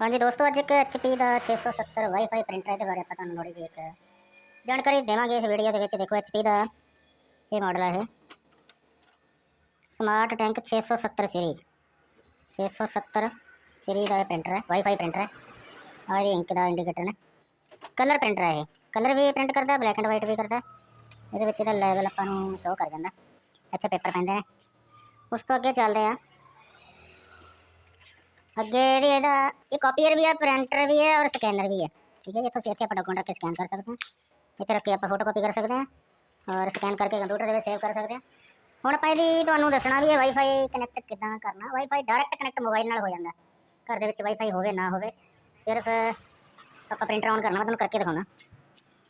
ਹਾਂਜੀ ਦੋਸਤੋ, ਅੱਜ ਇੱਕ HP ਦਾ 670 ਵਾਈਫਾਈ ਪ੍ਰਿੰਟਰ ਹੈ ਦੇ ਬਾਰੇ ਆਪਾਂ ਤੁਹਾਨੂੰ ਥੋੜੀ ਜਿਹੀ ਇੱਕ ਜਾਣਕਾਰੀ ਦੇਵਾਂਗੇ ਇਸ ਵੀਡੀਓ ਦੇ ਵਿੱਚ। ਦੇਖੋ HP ਦਾ ਇਹ ਮਾਡਲ ਹੈ ਇਹ। ਸਮਾਰਟ ਟੈਂਕ 670 ਸੀਰੀਜ਼ 670 ਸੀਰੀਜ਼ ਦਾ ਪ੍ਰਿੰਟਰ ਹੈ ਵਾਈਫਾਈ ਪ੍ਰਿੰਟਰ ਹੈ। ਆ ਇਹ ਇੰਕ ਦਾ ਇੰਡੀਕੇਟਰ ਨੇ। ਕਲਰ ਪ੍ਰਿੰਟਰ ਹੈ ਇਹ। ਕਲਰ ਵੀ ਪ੍ਰਿੰਟ ਕਰਦਾ ਬਲੈਕ ਐਂਡ ਵਾਈਟ ਵੀ ਕਰਦਾ। ਇਹਦੇ ਵਿੱਚ ਇਹਦਾ ਲੈਵਲ ਆਪਾਂ ਨੂੰ ਸ਼ੋਅ ਕਰ ਜਾਂਦਾ। ਇੱਥੇ ਪੇਪਰ ਪੈਂਦੇ ਨੇ। ਉਸ ਤੋਂ ਅੱਗੇ ਚੱਲਦੇ ਆ ਅੱਗੇ ਵੀ ਇਹਦਾ, ਇਹ ਕਾਪੀਅਰ ਵੀ ਹੈ ਪ੍ਰਿੰਟਰ ਵੀ ਹੈ ਔਰ ਸਕੈਨਰ ਵੀ ਹੈ। ਠੀਕ ਹੈ ਜੀ ਤੁਸੀਂ ਇੱਥੇ ਆਪਾਂ ਡਾਕੂਮੈਂਟ ਰੱਖ ਕੇ ਸਕੈਨ ਕਰ ਸਕਦੇ ਹਾਂ। ਇੱਥੇ ਰੱਖ ਕੇ ਆਪਾਂ ਫੋਟੋ ਕਾਪੀ ਕਰ ਸਕਦੇ ਹਾਂ ਔਰ ਸਕੈਨ ਕਰਕੇ ਕੰਪਿਊਟਰ ਦੇ ਵਿੱਚ ਸੇਵ ਕਰ ਸਕਦੇ ਹਾਂ। ਹੁਣ ਆਪਾਂ ਇਹਦੀ ਤੁਹਾਨੂੰ ਦੱਸਣਾ ਵੀ ਹੈ ਵਾਈਫਾਈ ਕਨੈਕਟ ਕਿੱਦਾਂ ਕਰਨਾ। ਵਾਈਫਾਈ ਡਾਇਰੈਕਟ ਕਨੈਕਟ ਮੋਬਾਈਲ ਨਾਲ ਹੋ ਜਾਂਦਾ। ਘਰ ਦੇ ਵਿੱਚ ਵਾਈਫਾਈ ਹੋਵੇ, ਨਾ ਹੋਵੇ, ਸਿਰਫ ਆਪਾਂ ਪ੍ਰਿੰਟਰ ਆਨ ਕਰਨਾ, ਮੈਂ ਤੁਹਾਨੂੰ ਕਰਕੇ ਦਿਖਾਉਣਾ।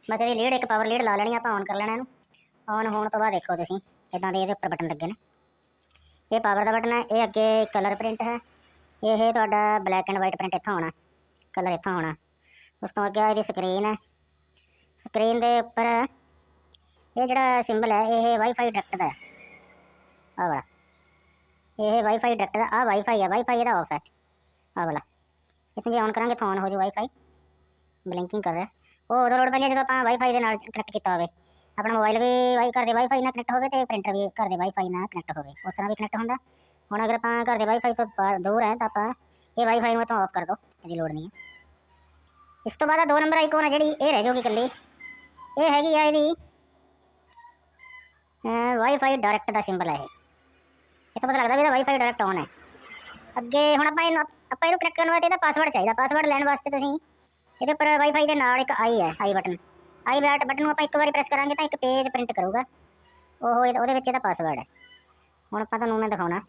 ਬਸ ਇਹਦੀ ਲੀਡ ਇੱਕ ਪਾਵਰ ਲੀਡ ਲਾ ਲੈਣੀ ਆਪਾਂ ਆਨ ਕਰ ਲੈਣਾ ਇਹਨੂੰ। ਆਨ ਹੋਣ ਤੋਂ ਬਾਅਦ ਦੇਖੋ ਤੁਸੀਂ, ਇਦਾਂ ਦੇ ਇਹਦੇ ਉੱਪਰ ਬਟਨ ਲੱਗੇ ਨੇ। ਇਹ ਪਾਵਰ ਦਾ ਬਟਨ ਹੈ, ਇਹ ਅੱਗੇ ਕਲਰ ਪ੍ਰਿੰਟ ਹੈ। ਇਹ ਤੁਹਾਡਾ ਬਲੈਕ ਐਂਡ ਵਾਈਟ ਪ੍ਰਿੰਟ ਇੱਥੋਂ ਆਉਣਾ ਕਲਰ ਇੱਥੋਂ ਆਉਣਾ। ਉਸ ਤੋਂ ਅੱਗੇ ਇਹਦੀ ਸਕਰੀਨ ਹੈ। ਸਕਰੀਨ ਦੇ ਉੱਪਰ ਇਹ ਜਿਹੜਾ ਸਿੰਬਲ ਹੈ, ਇਹ ਵਾਈਫਾਈ ਡਾਇਰੈਕਟ ਦਾ ਆ ਵਾਲਾ। ਇਹ ਵਾਈਫਾਈ ਡਾਇਰੈਕਟ ਦਾ ਆ ਵਾਈਫਾਈ ਹੈ ਵਾਈਫਾਈ ਇਹਦਾ ਆਫ ਹੈ। ਆ ਵਾਲਾ। ਇਤਨੇ ਜੇ ਆਨ ਕਰਾਂਗੇ ਤਾਂ ਆਨ ਹੋ ਜੂ ਵਾਈਫਾਈ ਬਲਿੰਕਿੰਗ ਕਰ ਰਿਹਾ। ਉਹ ਉਦੋਂ ਲੋੜ ਪੈਂਦੀ ਹੈ ਜਦੋਂ ਆਪਾਂ ਵਾਈਫਾਈ ਦੇ ਨਾਲ ਕਨੈਕਟ ਕੀਤਾ ਹੋਵੇ। ਆਪਣਾ ਮੋਬਾਈਲ ਵੀ ਵਾਈ ਘਰ ਦੇ ਵਾਈਫਾਈ ਨਾਲ ਕਨੈਕਟ ਹੋਵੇ ਤੇ ਪ੍ਰਿੰਟਰ ਵੀ ਘਰ ਦੇ ਵਾਈਫਾਈ ਨਾਲ ਕਨੈਕਟ ਹੋਵੇ। ਉਸ ਤਰ੍ਹਾਂ ਵੀ ਕਨੈਕਟ ਹੁੰਦਾ। ਹੁਣ ਅਗਰ ਆਪਾਂ ਘਰ ਦੇ ਵਾਈਫਾਈ ਤੋਂ ਬਾਹਰ ਦੂਰ ਹੈ ਤਾਂ ਆਪਾਂ ਇਹ ਵਾਈਫਾਈ ਨੂੰ ਤਾਂ ਆਫ ਕਰ ਦਿਓ ਇਹਦੀ ਲੋੜ ਨਹੀਂ ਹੈ। ਇਸ ਤੋਂ ਬਾਅਦ ਦੋ ਨੰਬਰ ਆਈਕਨ ਹੈ ਜਿਹੜੀ, ਇਹ ਰਹਿ ਜਾਊਗੀ ਇਕੱਲੀ। ਇਹ ਹੈਗੀ ਆ ਇਹਦੀ ਵਾਈਫਾਈ ਡਾਇਰੈਕਟ ਦਾ ਸਿੰਬਲ ਹੈ ਇਹ। ਇਹ ਤਾਂ ਪਤਾ ਲੱਗਦਾ ਵੀ ਇਹਦਾ ਵਾਈਫਾਈ ਡਾਇਰੈਕਟ ਆਨ ਹੈ। ਅੱਗੇ ਹੁਣ ਆਪਾਂ ਇਹਨੂੰ ਆਪਾਂ ਇਹਨੂੰ ਕਨੈਕਟ ਕਰਨ ਵਾਸਤੇ ਇਹਦਾ ਪਾਸਵਰਡ ਚਾਹੀਦਾ ਪਾਸਵਰਡ ਲੈਣ ਵਾਸਤੇ ਤੁਸੀਂ ਇਹਦੇ ਉੱਪਰ ਵਾਈਫਾਈ ਦੇ ਨਾਲ ਇੱਕ ਆਈ ਹੈ ਆਈ ਬਟਨ ਆਈ ਬਟਨ ਨੂੰ ਆਪਾਂ ਇੱਕ ਵਾਰੀ ਪ੍ਰੈਸ ਕਰਾਂਗੇ ਤਾਂ ਇੱਕ ਪੇਜ ਪ੍ਰਿੰਟ ਕਰੂਗਾ। ਉਹ ਇਹਦਾ- ਉਹਦੇ ਵਿੱਚ ਇਹਦਾ ਪਾਸਵਰਡ ਹੈ। ਹੁਣ ਆਪਾਂ ਤੁਹਾਨੂੰ ਮੈਂ ਦਿਖਾਉਣਾ।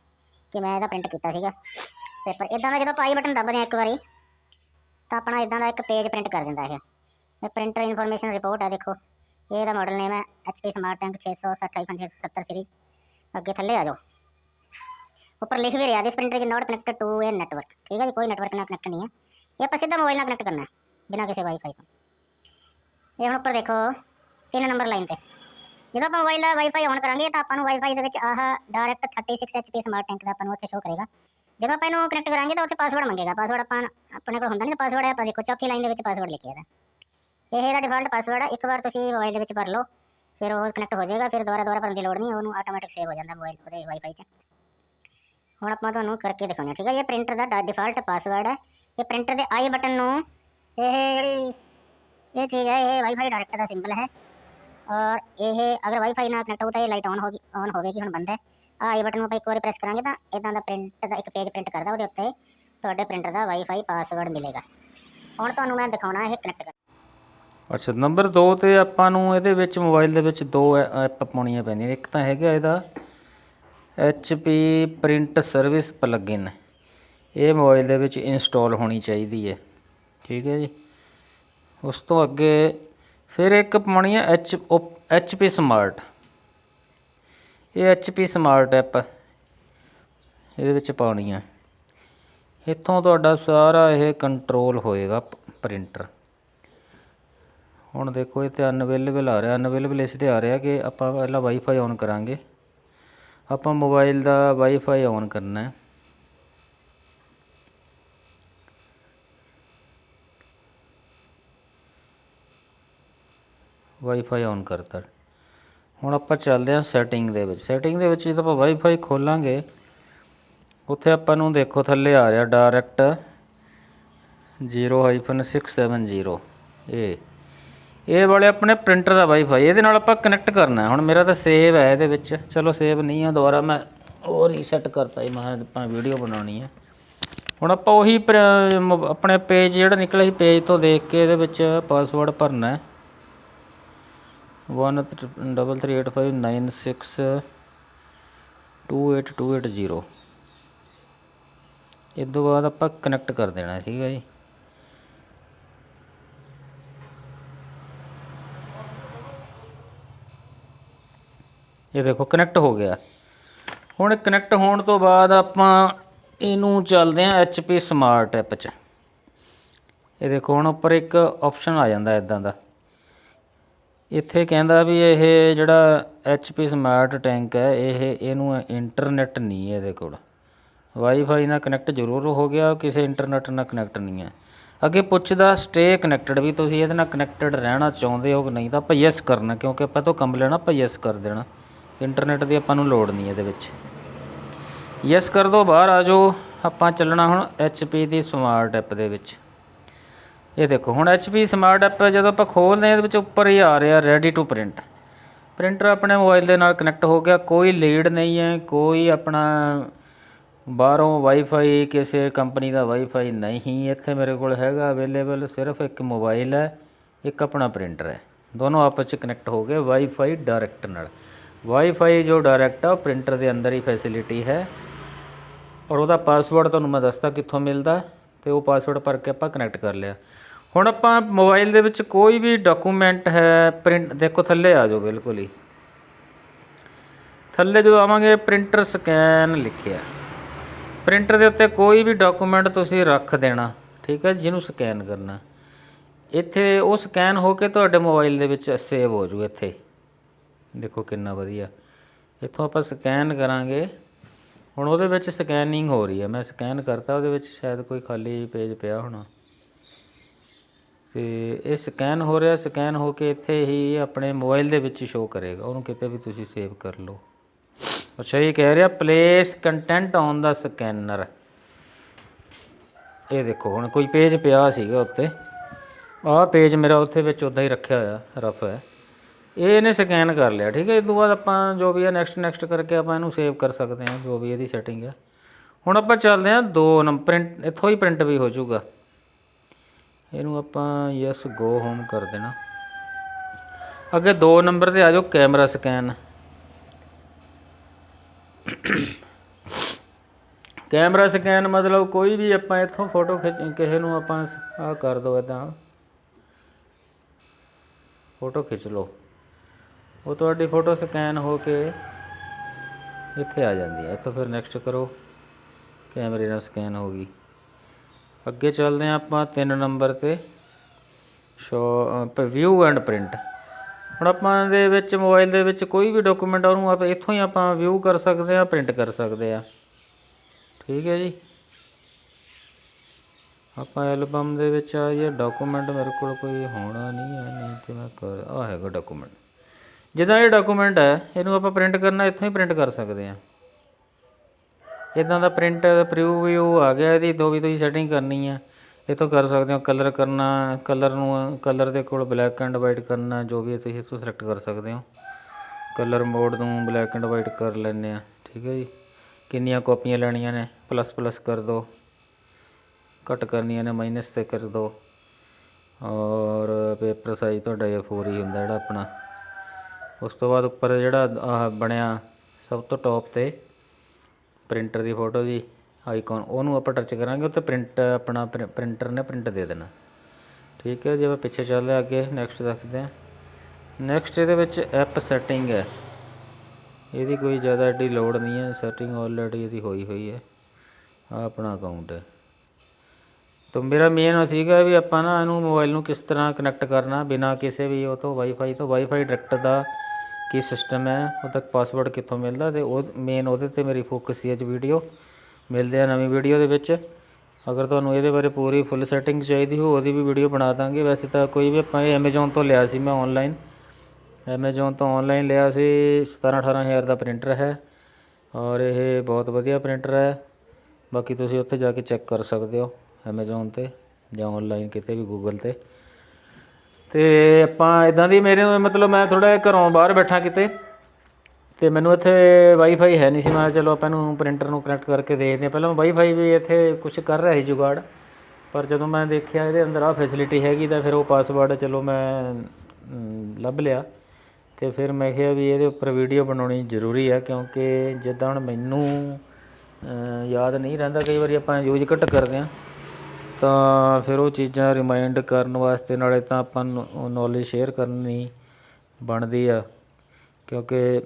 ਕਿ ਮੈਂ ਇਹਦਾ ਪ੍ਰਿੰਟ ਕੀਤਾ ਸੀਗਾ ਪੇਪਰ ਇਦਾਂ ਦਾ ਜਦੋਂ ਪਾਈ ਬਟਨ ਦਬਦੇ ਆ ਇੱਕ ਵਾਰੀ, ਤਾਂ ਆਪਣਾ ਇਦਾਂ ਦਾ ਇੱਕ ਪੇਜ ਪ੍ਰਿੰਟ ਕਰ ਦਿੰਦਾ ਇਹ। ਇਹ ਪ੍ਰਿੰਟਰ ਇਨਫੋਰਮੇਸ਼ਨ ਰਿਪੋਰਟ ਆ ਦੇਖੋ। ਇਹ ਇਹਦਾ ਮਾਡਲ ਨੇਮ ਹੈ HP ਸਮਾਰਟ ਟੈਂਕ 660 ਸੀਰੀਜ਼ ਅੱਗੇ ਥੱਲੇ ਆ ਜਾਓ। ਉੱਪਰ ਲਿਖ ਵੀ ਰਿਹਾ this printer is not connected to a network ਠੀਕ ਹੈ ਜੀ, ਕੋਈ ਨੈਟਵਰਕ ਨਾਲ ਕਨੈਕਟ ਨਹੀਂ ਹੈ ਇਹ ਆਪਾਂ ਸਿੱਧਾ ਮੋਬਾਈਲ ਨਾਲ ਕਨੈਕਟ ਕਰਨਾ ਹੈ, ਬਿਨਾਂ ਕਿਸੇ ਵਾਈਫਾਈ ਤੋਂ। ਇਹ ਹੁਣ ਉੱਪਰ ਦੇਖੋ, ਤਿੰਨ ਨੰਬਰ ਲਾਈਨ ਤੇ। ਜਦੋਂ ਆਪਾਂ ਮੋਬਾਈਲ ਦਾ ਵਾਈਫਾਈ ਔਨ ਕਰਾਂਗੇ ਤਾਂ ਆਪਾਂ ਨੂੰ ਵਾਈਫਾਈ ਦੇ ਵਿੱਚ ਆਹ ਡਾਇਰੈਕਟ 36 HP ਸਮਾਰਟ ਟੈਂਕ ਦਾ ਆਪਾਂ ਨੂੰ ਉੱਥੇ ਸ਼ੋ ਕਰੇਗਾ। ਜਦੋਂ ਆਪਾਂ ਇਹਨੂੰ ਕਨੈਕਟ ਕਰਾਂਗੇ ਤਾਂ ਉੱਥੇ ਪਾਸਵਰਡ ਮੰਗੇਗਾ। ਪਾਸਵਰਡ ਆਪਾਂ ਆਪਣੇ ਕੋਲ ਹੁੰਦਾ ਨਹੀਂ ਤਾਂ ਪਾਸਵਰਡ ਹੈ, ਆਪਾਂ ਦੇਖੋ ਚੌਥੀ ਲਾਈਨ ਦੇ ਵਿੱਚ ਪਾਸਵਰਡ ਲਿਖਿਆ ਹੈ ਇਹ ਇਹਦਾ ਡਿਫਾਲਟ ਪਾਸਵਰਡ ਹੈ, ਇੱਕ ਵਾਰ ਤੁਸੀਂ ਮੋਬਾਈਲ ਦੇ ਵਿੱਚ ਭਰ ਲਓ, ਫਿਰ ਉਹ ਕਨੈਕਟ ਹੋ ਜਾਏਗਾ, ਫਿਰ ਦੁਬਾਰਾ ਦੁਬਾਰਾ ਭਰਨ ਦੀ ਲੋੜ ਨਹੀਂ, ਉਹਨੂੰ ਆਟੋਮੈਟਿਕ ਸੇਵ ਹੋ ਜਾਂਦਾ ਮੋਬਾਈਲ ਉਹਦੇ ਵਾਈਫਾਈ 'ਚ। ਹੁਣ ਆਪਾਂ ਤੁਹਾਨੂੰ ਕਰਕੇ ਦਿਖਾਉਂਦੇ ਹਾਂ, ਠੀਕ ਹੈ? ਇਹ ਪ੍ਰਿੰਟਰ ਦਾ ਡਿਫਾਲਟ ਪਾਸਵਰਡ ਹੈ। ਇਹ ਪ੍ਰਿੰਟਰ ਦੇ ਆਈ ਬਟਨ ਨੂੰ ਇਹ ਜਿਹੜੀ, ਇਹ ਚੀਜ਼ ਹੈ, ਇਹ ਵਾਈਫਾਈ ਡਾਇਰੈਕਟ ਦਾ ਸਿੰਬਲ ਹੈ। ਇਹ ਅਗਰ ਵਾਈਫਾਈ ਨਾਲ ਕਨੈਕਟ ਹੋ ਤਾਂ ਇਹ ਲਾਈਟ ਆਨ ਹੋਗੀ ਆਨ ਹੋਵੇਗੀ, ਹੁਣ ਬੰਦ ਹੈ। ਆ ਆਈ ਬਟਨ ਨੂੰ ਆਪਾਂ ਇੱਕ ਵਾਰੀ ਪ੍ਰੈਸ ਕਰਾਂਗੇ ਤਾਂ ਇਦਾਂ ਦਾ ਪ੍ਰਿੰਟ ਦਾ ਇੱਕ ਪੇਜ ਪ੍ਰਿੰਟ ਕਰਦਾ, ਉਹਦੇ ਉੱਤੇ ਤੁਹਾਡੇ ਪ੍ਰਿੰਟਰ ਦਾ ਵਾਈਫਾਈ ਪਾਸਵਰਡ ਮਿਲੇਗਾ। ਹੁਣ ਤੁਹਾਨੂੰ ਮੈਂ ਦਿਖਾਉਣਾ ਇਹ ਕਨੈਕਟ ਕਰ। ਅੱਛਾ ਨੰਬਰ 2 ਤੇ ਆਪਾਂ ਨੂੰ ਇਹਦੇ ਵਿੱਚ ਮੋਬਾਈਲ ਦੇ ਵਿੱਚ ਦੋ ਐਪ ਪਾਉਣੀਆਂ ਪੈਂਦੀਆਂ ਨੇ। ਇੱਕ ਤਾਂ ਹੈਗਾ ਇਹਦਾ HP ਪ੍ਰਿੰਟ ਸਰਵਿਸ ਪਲੱਗਇਨ ਇਹ ਮੋਬਾਈਲ ਦੇ ਵਿੱਚ ਇੰਸਟਾਲ ਹੋਣੀ ਚਾਹੀਦੀ ਹੈ। ਠੀਕ ਹੈ ਜੀ। ਉਸ ਤੋਂ ਅੱਗੇ ਫਿਰ ਇੱਕ ਪਾਉਣੀ ਹੈ H ਪੀ ਸਮਾਰਟ ਇਹ HP ਸਮਾਰਟ ਐਪ ਇਹਦੇ ਵਿੱਚ ਪਾਉਣੀ ਹੈ। ਇੱਥੋਂ ਤੁਹਾਡਾ ਸਾਰਾ ਇਹ ਕੰਟਰੋਲ ਹੋਏਗਾ ਪ੍ਰਿੰਟਰ ਹੁਣ ਦੇਖੋ, ਇਹ ਤੇ ਅਨਵੇਲੇਬਲ ਆ ਰਿਹਾ। ਅਨਵੇਲੇਬਲ ਇਸ ਤੇ ਆ ਰਿਹਾ ਕਿ ਆਪਾਂ ਪਹਿਲਾਂ ਵਾਈਫਾਈ ਔਨ ਕਰਾਂਗੇ। ਆਪਾਂ ਮੋਬਾਈਲ ਦਾ ਵਾਈਫਾਈ ਔਨ ਕਰਨਾ ਹੈ। ਵਾਈਫਾਈ ਔਨ ਕਰਤਾ। ਹੁਣ ਆਪਾਂ ਚੱਲਦੇ ਹਾਂ ਸੈਟਿੰਗ ਦੇ ਵਿੱਚ। ਸੈਟਿੰਗ ਦੇ ਵਿੱਚ ਜਦੋਂ ਆਪਾਂ ਵਾਈਫਾਈ ਖੋਲਾਂਗੇ, ਉੱਥੇ ਆਪਾਂ ਨੂੰ ਦੇਖੋ ਥੱਲੇ ਆ ਰਿਹਾ ਡਾਇਰੈਕਟ 0-670 ਇਹ ਇਹ ਵਾਲੇ ਆਪਣੇ ਪ੍ਰਿੰਟਰ ਦਾ ਵਾਈਫਾਈ ਇਹਦੇ ਨਾਲ ਆਪਾਂ ਕਨੈਕਟ ਕਰਨਾ ਹੁਣ ਮੇਰਾ ਤਾਂ ਸੇਵ ਹੈ ਇਹਦੇ ਵਿੱਚ। ਚਲੋ ਸੇਵ ਨਹੀਂ ਆ, ਦੁਬਾਰਾ ਮੈਂ ਉਹ ਰੀਸੈਟ ਕਰਤਾ। ਜੀ ਮੈਂ ਕਿਹਾ ਆਪਾਂ ਵੀਡੀਓ ਬਣਾਉਣੀ ਹੈ। ਹੁਣ ਆਪਾਂ ਉਹੀ ਪ੍ਰ- ਆਪਣੇ ਪੇਜ ਜਿਹੜਾ ਨਿਕਲਿਆ ਸੀ ਪੇਜ ਤੋਂ ਦੇਖ ਕੇ ਇਹਦੇ ਵਿੱਚ ਪਾਸਵਰਡ ਭਰਨਾ ਹੈ। 133859628280 ਇਸ ਤੋਂ ਬਾਅਦ ਆਪਾਂ ਕਨੈਕਟ ਕਰ ਦੇਣਾ, ਠੀਕ ਹੈ ਜੀ। ਇਹ ਦੇਖੋ ਕਨੈਕਟ ਹੋ ਗਿਆ। ਹੁਣ ਕਨੈਕਟ ਹੋਣ ਤੋਂ ਬਾਅਦ ਆਪਾਂ ਇਹਨੂੰ ਚੱਲਦੇ ਹਾਂ HP ਸਮਾਰਟ ਐਪ 'ਚ। ਇਹ ਦੇਖੋ, ਹੁਣ ਉੱਪਰ ਇੱਕ ਆਪਸ਼ਨ ਆ ਜਾਂਦਾ ਇਦਾਂ ਦਾ। ਇੱਥੇ ਕਹਿੰਦਾ ਵੀ ਇਹ ਜਿਹੜਾ HP ਸਮਾਰਟ ਟੈਂਕ ਹੈ, ਇਹ ਇਹਨੂੰ ਇੰਟਰਨੈਟ ਨਹੀਂ ਹੈ ਇਹਦੇ ਕੋਲ। ਵਾਈਫਾਈ ਨਾਲ ਕਨੈਕਟ ਜ਼ਰੂਰ ਹੋ ਗਿਆ, ਕਿਸੇ ਇੰਟਰਨੈਟ ਨਾਲ ਕਨੈਕਟ ਨਹੀਂ ਹੈ। ਅੱਗੇ ਪੁੱਛਦਾ ਸਟੇ ਕਨੈਕਟਡ ਵੀ ਤੁਸੀਂ ਇਹਦੇ ਨਾਲ ਕਨੈਕਟਡ ਰਹਿਣਾ ਚਾਹੁੰਦੇ ਹੋ ਕਿ ਨਹੀਂ? ਤਾਂ ਆਪਾਂ ਯੈਸ ਕਰਨਾ, ਕਿਉਂਕਿ ਆਪਾਂ ਤੋਂ ਕੰਮ ਲੈਣਾ ਆਪਾਂ ਯੈਸ ਕਰ ਦੇਣਾ। ਇੰਟਰਨੈਟ ਦੀ ਆਪਾਂ ਨੂੰ ਲੋੜ ਨਹੀਂ ਇਹਦੇ ਵਿੱਚ। ਯੈਸ ਕਰ ਦੋ, ਬਾਹਰ ਆ ਜਾਓ। ਆਪਾਂ ਚੱਲਣਾ ਹੁਣ HP ਦੀ ਸਮਾਰਟ ਐਪ ਦੇ ਵਿੱਚ। ਇਹ ਦੇਖੋ, ਹੁਣ HP ਸਮਾਰਟ ਐਪ ਜਦੋਂ ਆਪਾਂ ਖੋਲਦੇ ਹਾਂ, ਇਹਦੇ ਵਿੱਚ ਉੱਪਰ ਹੀ ਆ ਰਿਹਾ ਰੈਡੀ ਟੂ ਪ੍ਰਿੰਟ ਪ੍ਰਿੰਟਰ ਆਪਣੇ ਮੋਬਾਈਲ ਦੇ ਨਾਲ ਕਨੈਕਟ ਹੋ ਗਿਆ, ਕੋਈ ਲੀਡ ਨਹੀਂ ਹੈ, ਕੋਈ ਆਪਣਾ ਬਾਹਰੋਂ ਵਾਈਫਾਈ ਕਿਸੇ ਕੰਪਨੀ ਦਾ ਵਾਈਫਾਈ ਨਹੀਂ ਇੱਥੇ ਮੇਰੇ ਕੋਲ ਹੈਗਾ ਅਵੇਲੇਬਲ ਸਿਰਫ ਇੱਕ ਮੋਬਾਈਲ ਹੈ, ਇੱਕ ਆਪਣਾ ਪ੍ਰਿੰਟਰ ਹੈ। ਦੋਨੋਂ ਆਪਸ ਚ ਕਨੈਕਟ ਹੋ ਗਏ ਵਾਈਫਾਈ ਡਾਇਰੈਕਟ ਨਾਲ। ਵਾਈਫਾਈ ਜੋ ਡਾਇਰੈਕਟ ਆ, ਉਹ ਪ੍ਰਿੰਟਰ ਦੇ ਅੰਦਰ ਹੀ ਫੈਸਿਲਿਟੀ ਹੈ। ਔਰ ਉਹਦਾ ਪਾਸਵਰਡ ਤੁਹਾਨੂੰ ਮੈਂ ਦੱਸਤਾ ਕਿੱਥੋਂ ਮਿਲਦਾ, ਤੇ ਉਹ ਪਾਸਵਰਡ ਭਰ ਕੇ ਆਪਾਂ ਕਨੈਕਟ ਕਰ ਲਿਆ। ਹੁਣ ਆਪਾਂ ਮੋਬਾਈਲ ਦੇ ਵਿੱਚ ਕੋਈ ਵੀ ਡਾਕੂਮੈਂਟ ਹੈ ਪ੍ਰਿੰਟ ਦੇਖੋ ਥੱਲੇ ਆ ਜਾਓ ਬਿਲਕੁਲ ਹੀ। ਥੱਲੇ ਜਦੋਂ ਆਵਾਂਗੇ ਪ੍ਰਿੰਟਰ ਸਕੈਨ ਲਿਖਿਆ। ਪ੍ਰਿੰਟਰ ਦੇ ਉੱਤੇ ਕੋਈ ਵੀ ਡਾਕੂਮੈਂਟ ਤੁਸੀਂ ਰੱਖ ਦੇਣਾ, ਠੀਕ ਹੈ, ਜਿਹਨੂੰ ਸਕੈਨ ਕਰਨਾ। ਇੱਥੇ ਉਹ ਸਕੈਨ ਹੋ ਕੇ ਤੁਹਾਡੇ ਮੋਬਾਈਲ ਦੇ ਵਿੱਚ ਸੇਵ ਹੋ ਜੂ ਇੱਥੇ। ਦੇਖੋ ਕਿੰਨਾ ਵਧੀਆ। ਇੱਥੋਂ ਆਪਾਂ ਸਕੈਨ ਕਰਾਂਗੇ। ਹੁਣ ਉਹਦੇ ਵਿੱਚ ਸਕੈਨਿੰਗ ਹੋ ਰਹੀ ਹੈ। ਮੈਂ ਸਕੈਨ ਕਰਤਾ, ਉਹਦੇ ਵਿੱਚ ਸ਼ਾਇਦ ਕੋਈ ਖਾਲੀ ਪੇਜ ਪਿਆ ਹੋਣਾ। ਤੇ ਇਹ ਸਕੈਨ ਹੋ ਰਿਹਾ, ਸਕੈਨ ਹੋ ਕੇ ਇੱਥੇ ਹੀ ਆਪਣੇ ਮੋਬਾਈਲ ਦੇ ਵਿੱਚ ਸ਼ੋ ਕਰੇਗਾ। ਉਹਨੂੰ ਕਿਤੇ ਵੀ ਤੁਸੀਂ ਸੇਵ ਕਰ ਲਓ। ਅੱਛਾ, ਇਹ ਕਹਿ ਰਿਹਾ place content on the scanner ਇਹ ਦੇਖੋ, ਹੁਣ ਕੋਈ ਪੇਜ ਪਿਆ ਸੀਗਾ ਉੱਤੇ। ਆਹ ਪੇਜ ਮੇਰਾ ਉੱਥੇ ਵਿੱਚ ਉਦਾਂ ਹੀ ਰੱਖਿਆ ਹੋਇਆ ਰਫ ਹੈ। ਇਹ ਇਹਨੇ ਸਕੈਨ ਕਰ ਲਿਆ, ਠੀਕ ਹੈ? ਇਸ ਤੋਂ ਬਾਅਦ ਆਪਾਂ ਜੋ ਵੀ ਹੈ ਨੈਕਸਟ ਨੈਕਸਟ ਕਰਕੇ ਆਪਾਂ ਇਹਨੂੰ ਸੇਵ ਕਰ ਸਕਦੇ ਹਾਂ, ਜੋ ਵੀ ਇਹਦੀ ਸੈਟਿੰਗ ਹੈ। ਹੁਣ ਆਪਾਂ ਚੱਲਦੇ ਹਾਂ, ਦੋ ਨੰਬਰ ਪ੍ਰਿੰਟ ਇੱਥੋਂ ਹੀ ਪ੍ਰਿੰਟ ਵੀ ਹੋ ਜਾਊਗਾ। ਇਹਨੂੰ ਆਪਾਂ ਯੈਸ ਗੋ ਹੋਮ ਕਰ ਦੇਣਾ। ਅੱਗੇ ਦੋ ਨੰਬਰ ਤੇ ਆ ਜਾਓ ਕੈਮਰਾ ਸਕੈਨ ਕੈਮਰਾ ਸਕੈਨ ਮਤਲਬ ਕੋਈ ਵੀ ਆਪਾਂ ਇੱਥੋਂ ਫੋਟੋ ਖਿੱਚ, ਕਿਸੇ ਨੂੰ ਆਪਾਂ ਆ ਕਰ ਦੋ ਇਦਾਂ ਫੋਟੋ ਖਿੱਚ ਲਓ। ਉਹ ਤੁਹਾਡੀ ਫੋਟੋ ਸਕੈਨ ਹੋ ਕੇ ਇੱਥੇ ਆ ਜਾਂਦੀ ਹੈ। ਇੱਥੋਂ ਫਿਰ ਨੈਕਸਟ ਕਰੋ। ਕੈਮਰੇ ਨਾਲ ਸਕੈਨ ਹੋ ਗਈ। ਅੱਗੇ ਚੱਲਦੇ ਹਾਂ ਆਪਾਂ 3 ਨੰਬਰ ਤੇ। ਸ਼ੋ ਵਿਊ ਐਂਡ ਪ੍ਰਿੰਟ ਹੁਣ ਆਪਾਂ ਦੇ ਵਿੱਚ ਮੋਬਾਈਲ ਦੇ ਵਿੱਚ ਕੋਈ ਵੀ ਡਾਕੂਮੈਂਟ ਉਹਨੂੰ ਆਪਾਂ ਇੱਥੋਂ ਹੀ ਆਪਾਂ ਵਿਊ ਕਰ ਸਕਦੇ ਆ ਪ੍ਰਿੰਟ ਕਰ ਸਕਦੇ ਆ ਠੀਕ ਹੈ ਜੀ? ਆਪਾਂ ਐਲਬਮ ਦੇ ਵਿੱਚ ਆ ਇਹ ਡਾਕੂਮੈਂਟ ਮੇਰੇ ਕੋਲ ਕੋਈ ਹੋਣਾ ਨਹੀਂ ਹੈ, ਨਹੀਂ ਤੇ ਮੈਂ ਕਰ ਆ ਹੈਗਾ ਡਾਕੂਮੈਂਟ ਜਿੱਦਾਂ ਇਹ ਡਾਕੂਮੈਂਟ ਹੈ, ਇਹਨੂੰ ਆਪਾਂ ਪ੍ਰਿੰਟ ਕਰਨਾ, ਇੱਥੋਂ ਹੀ ਪ੍ਰਿੰਟ ਕਰ ਸਕਦੇ ਆ ਇਦਾਂ ਦਾ ਪ੍ਰਿੰਟ ਪ੍ਰਿਊ ਵੀ ਉਹ ਆ ਗਿਆ ਇਹਦੀ, ਦੋ ਵੀ ਤੁਸੀਂ ਸੈਟਿੰਗ ਕਰਨੀ ਹੈ ਤੋਂ ਕਰ ਸਕਦੇ ਹੋ ਕਲਰ ਕਰਨਾ ਕਲਰ ਨੂੰ ਕਲਰ ਦੇ ਕੋਲ ਬਲੈਕ ਐਂਡ ਵਾਈਟ ਕਰਨਾ, ਜੋ ਵੀ ਹੈ ਤੁਸੀਂ ਇੱਥੋਂ ਸਿਲੈਕਟ ਕਰ ਸਕਦੇ ਹੋ। ਕਲਰ ਮੋਡ ਨੂੰ ਬਲੈਕ ਐਂਡ ਵਾਈਟ ਕਰ ਲੈਂਦੇ ਆ, ਠੀਕ ਹੈ ਜੀ। ਕਿੰਨੀਆਂ ਕਾਪੀਆਂ ਲੈਣੀਆਂ ਨੇ ਪਲੱਸ ਪਲੱਸ ਕਰ ਦਿਓ ਘੱਟ ਕਰਨੀਆਂ ਨੇ ਮਾਈਨਸ ਤੇ ਕਰ ਦਿਓ ਔਰ ਪੇਪਰ ਸਾਈਜ਼ ਤੁਹਾਡਾ ਇਹ 4 ਹੀ ਹੁੰਦਾ ਜਿਹੜਾ ਆਪਣਾ। ਉਸ ਤੋਂ ਬਾਅਦ ਉੱਪਰ ਜਿਹੜਾ ਬਣਿਆ, ਸਭ ਤੋਂ ਟੌਪ ਤੇ ਪ੍ਰਿੰਟਰ ਦੀ ਫੋਟੋ ਦੀ ਆਈਕਨ ਉਹਨੂੰ ਆਪਾਂ ਟੱਚ ਕਰਾਂਗੇ ਉੱਤੇ ਪ੍ਰਿੰਟ ਆਪਣਾ ਪ੍ਰਿੰਟਰ ਨੇ ਪ੍ਰਿੰਟ ਦੇ ਦੇਣਾ। ਠੀਕ ਹੈ, ਜੇ ਆਪਾਂ ਪਿੱਛੇ ਚੱਲਦੇ ਅੱਗੇ ਨੈਕਸਟ ਦੇਖਦੇ ਹਾਂ। ਨੈਕਸਟ ਇਹਦੇ ਵਿੱਚ ਐਪ ਸੈਟਿੰਗ ਹੈ। ਇਹਦੀ ਕੋਈ ਜ਼ਿਆਦਾ ਐਡੀ ਲੋਡ ਨਹੀਂ ਹੈ ਸੈਟਿੰਗ ਆਲਰੇਡੀ ਇਹਦੀ ਹੋਈ ਹੋਈ ਹੈ। ਆ ਆਪਣਾ ਅਕਾਊਂਟ ਹੈ। ਤਾਂ ਮੇਰਾ ਮੇਨ ਸੀਗਾ ਵੀ ਆਪਾਂ ਨਾ ਇਹਨੂੰ ਮੋਬਾਈਲ ਨੂੰ ਕਿਸ ਤਰ੍ਹਾਂ ਕਨੈਕਟ ਕਰਨਾ, ਬਿਨਾ ਕਿਸੇ ਵੀ ਉਹ ਤੋਂ ਵਾਈਫਾਈ ਤੋਂ ਵਾਈਫਾਈ ਡਾਇਰੈਕਟ ਦਾ ਕੀ ਸਿਸਟਮ ਹੈ ਉਹਦਾ ਪਾਸਵਰਡ ਕਿੱਥੋਂ ਮਿਲਦਾ ਤੇ ਉਹ ਮੇਨ ਉਹਦੇ ਤੇ ਮੇਰੀ ਫੋਕਸ ਸੀ ਅੱਜ ਵੀਡੀਓ ਮਿਲਦੇ ਆ ਨਵੀਂ ਵੀਡੀਓ ਦੇ ਵਿੱਚ। ਅਗਰ ਤੁਹਾਨੂੰ ਇਹਦੇ ਬਾਰੇ ਪੂਰੀ ਫੁੱਲ ਸੈਟਿੰਗ ਚਾਹੀਦੀ ਹੋ ਉਹਦੀ ਵੀ ਵੀਡੀਓ ਬਣਾ ਦਾਂਗੇ। ਵੈਸੇ ਤਾਂ ਕੋਈ ਵੀ ਆਪਾਂ ਇਹ Amazon ਤੋਂ ਲਿਆ ਸੀ ਮੈਂ ਆਨਲਾਈਨ Amazon ਤੋਂ ਆਨਲਾਈਨ ਲਿਆ ਸੀ 17 18000 ਦਾ ਪ੍ਰਿੰਟਰ ਹੈ। ਔਰ ਇਹ ਬਹੁਤ ਵਧੀਆ ਪ੍ਰਿੰਟਰ ਹੈ। ਬਾਕੀ ਤੁਸੀਂ ਉੱਥੇ ਜਾ ਕੇ ਚੈੱਕ ਕਰ ਸਕਦੇ ਹੋ Amazon ਤੇ ਜਾਂ ਆਨਲਾਈਨ ਕਿਤੇ ਵੀ Google ਤੇ। ਤੇ ਆਪਾਂ ਇਦਾਂ ਦੀ ਮੇਰੇ ਮਤਲਬ ਮੈਂ ਥੋੜਾ ਘਰੋਂ ਬਾਹਰ ਬੈਠਾ ਕਿਤੇ ਤੇ ਮੈਨੂੰ ਇੱਥੇ ਵਾਈਫਾਈ ਹੈ ਨਹੀਂ ਸੀ। ਮੈਂ ਚਲੋ ਆਪਾਂ ਨੂੰ ਪ੍ਰਿੰਟਰ ਨੂੰ ਕਨੈਕਟ ਕਰਕੇ ਦੇਖਦੇ ਹਾਂ। ਪਹਿਲਾਂ ਮੈਂ ਵਾਈਫਾਈ ਵੀ ਇੱਥੇ ਕੁਝ ਕਰ ਰਿਹਾ ਸੀ ਜੁਗਾੜ, ਪਰ ਜਦੋਂ ਮੈਂ ਦੇਖਿਆ ਇਹਦੇ ਅੰਦਰ ਆ ਫੈਸਿਲਿਟੀ ਹੈਗੀ ਤਾਂ ਫਿਰ ਉਹ ਪਾਸਵਰਡ ਚਲੋ ਮੈਂ ਲੱਭ ਲਿਆ। ਤੇ ਫਿਰ ਮੈਂ ਕਿਹਾ ਵੀ ਇਹਦੇ ਉੱਪਰ ਵੀਡੀਓ ਬਣਾਉਣੀ ਜ਼ਰੂਰੀ ਆ, ਕਿਉਂਕਿ ਜਿੱਦਾਂ ਹੁਣ ਮੈਨੂੰ ਯਾਦ ਨਹੀਂ ਰਹਿੰਦਾ, ਕਈ ਵਾਰੀ ਆਪਾਂ ਯੂਜ਼ ਘੱਟ ਕਰਦੇ ਹਾਂ। ਤਾਂ ਫਿਰ ਉਹ ਚੀਜ਼ਾਂ ਰਿਮਾਇੰਡ ਕਰਨ ਵਾਸਤੇ ਨਾਲੇ ਤਾਂ ਆਪਾਂ ਨੂੰ ਨੌਲੇਜ ਸ਼ੇਅਰ ਕਰਨੀ ਬਣਦੀ ਆ, ਕਿਉਂਕਿ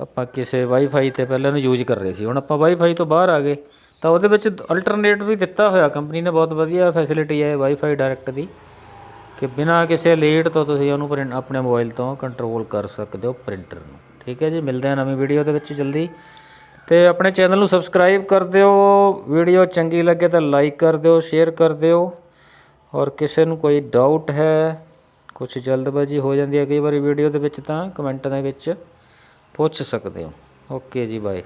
ਆਪਾਂ ਕਿਸੇ ਵਾਈਫਾਈ ਤੇ ਪਹਿਲਾਂ ਨੂੰ ਯੂਜ਼ ਕਰ ਰਹੇ ਸੀ, ਹੁਣ ਆਪਾਂ ਵਾਈਫਾਈ ਤੋਂ ਬਾਹਰ ਆ ਗਏ, ਤਾਂ ਉਹਦੇ ਵਿੱਚ ਅਲਟਰਨੇਟ ਵੀ ਦਿੱਤਾ ਹੋਇਆ ਕੰਪਨੀ ਨੇ ਬਹੁਤ ਵਧੀਆ ਫੈਸਿਲਿਟੀ ਹੈ ਵਾਈਫਾਈ ਡਾਇਰੈਕਟ ਦੀ, ਕਿ ਬਿਨਾਂ ਕਿਸੇ ਲੇਟ ਤੋਂ ਤੁਸੀਂ ਉਹਨੂੰ ਪ੍ਰਿੰਟ ਆਪਣੇ ਮੋਬਾਈਲ ਤੋਂ ਕੰਟਰੋਲ ਕਰ ਸਕਦੇ ਹੋ ਪ੍ਰਿੰਟਰ ਨੂੰ। ਠੀਕ ਹੈ ਜੀ, ਮਿਲਦੇ ਹਾਂ ਨਵੀਂ ਵੀਡੀਓ ਦੇ ਵਿੱਚ ਜਲਦੀ। ਤੇ ਆਪਣੇ ਚੈਨਲ ਨੂੰ ਸਬਸਕ੍ਰਾਈਬ ਕਰ ਦਿਓ, ਵੀਡੀਓ ਚੰਗੀ ਲੱਗੇ ਤਾਂ ਲਾਈਕ ਕਰ ਦਿਓ ਸ਼ੇਅਰ ਕਰ ਦਿਓ। ਔਰ ਕਿਸੇ ਨੂੰ ਕੋਈ ਡਾਊਟ ਹੈ ਕੁਝ ਜਲਦਬਾਜ਼ੀ ਹੋ ਜਾਂਦੀ ਹੈ ਕਈ ਵਾਰੀ ਵੀਡੀਓ ਦੇ ਵਿੱਚ ਤਾਂ ਕਮੈਂਟ ਦੇ ਵਿੱਚ ਪੁੱਛ ਸਕਦੇ ਹੋ। ਓਕੇ ਜੀ ਬਾਏ